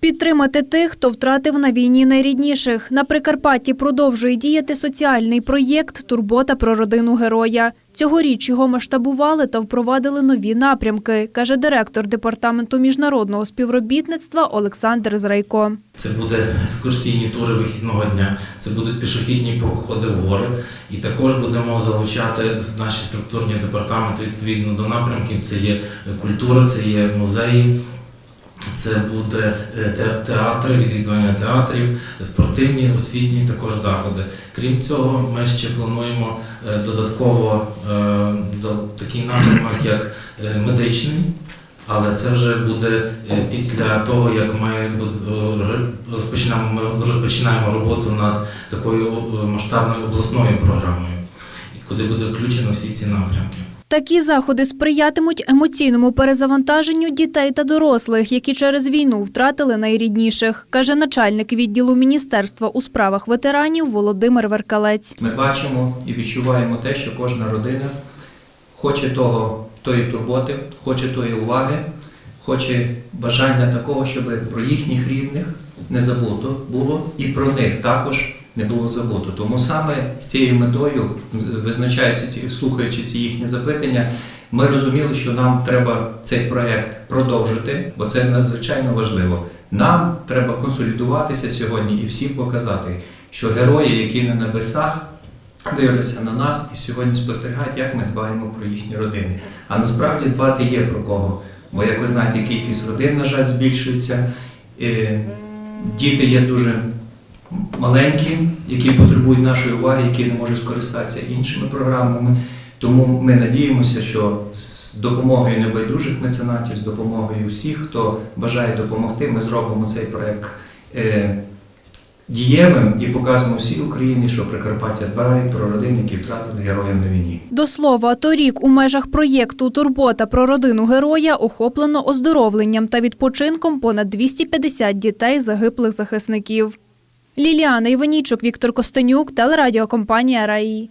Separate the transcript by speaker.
Speaker 1: Підтримати тих, хто втратив на війні найрідніших. На Прикарпатті продовжує діяти соціальний проєкт Турбота про родину героя. Цьогоріч його масштабували та впровадили нові напрямки, каже директор департаменту міжнародного співробітництва Олександр Зрайко.
Speaker 2: Це буде екскурсійні тури вихідного дня, це будуть пішохідні походи в гори. І також будемо залучати наші структурні департаменти відповідно до напрямків. Це є культура, це є музеї, це буде е, театри, відвідування театрів, спортивні, освітні також заходи. Крім цього, ми ще плануємо е, додатково е, такий напрямок, як медичний. Але це вже буде після того, як ми розпочнемо, ми розпочинаємо роботу над такою масштабною обласною програмою, куди буде включено всі ці напрямки.
Speaker 1: Такі заходи сприятимуть емоційному перезавантаженню дітей та дорослих, які через війну втратили найрідніших, каже начальник відділу міністерства у справах ветеранів Володимир Веркалець.
Speaker 3: Ми бачимо і відчуваємо те, що кожна родина хоче того, тої турботи, хоче тої уваги, хоче бажання такого, щоб про їхніх рідних не забуто було, і про них також не було забуто. Тому саме з цією метою, визначаючи ці, слухаючи ці їхні запитання, ми розуміли, що нам треба цей проект продовжити, бо це надзвичайно важливо. Нам треба консолідуватися сьогодні і всім показати, що герої, які на небесах, дивляться на нас і сьогодні спостерігають, як ми дбаємо про їхні родини. А насправді дбати є про кого. Бо, як ви знаєте, кількість родин, на жаль, збільшується. Е, Діти є дуже маленькі, які потребують нашої уваги, які не можуть скористатися іншими програмами. Тому ми надіємося, що з допомогою небайдужих меценатів, з допомогою всіх, хто бажає допомогти, ми зробимо цей проект е, дієвим і покажемо всій Україні, що Прикарпаття дбає про родини, які втратили героїв на війні.
Speaker 1: До слова, торік у межах проєкту Турбота про родину героя охоплено оздоровленням та відпочинком понад 250 дітей загиблих захисників. Ліліана Іванічук, Віктор Костенюк, телерадіокомпанія Раї.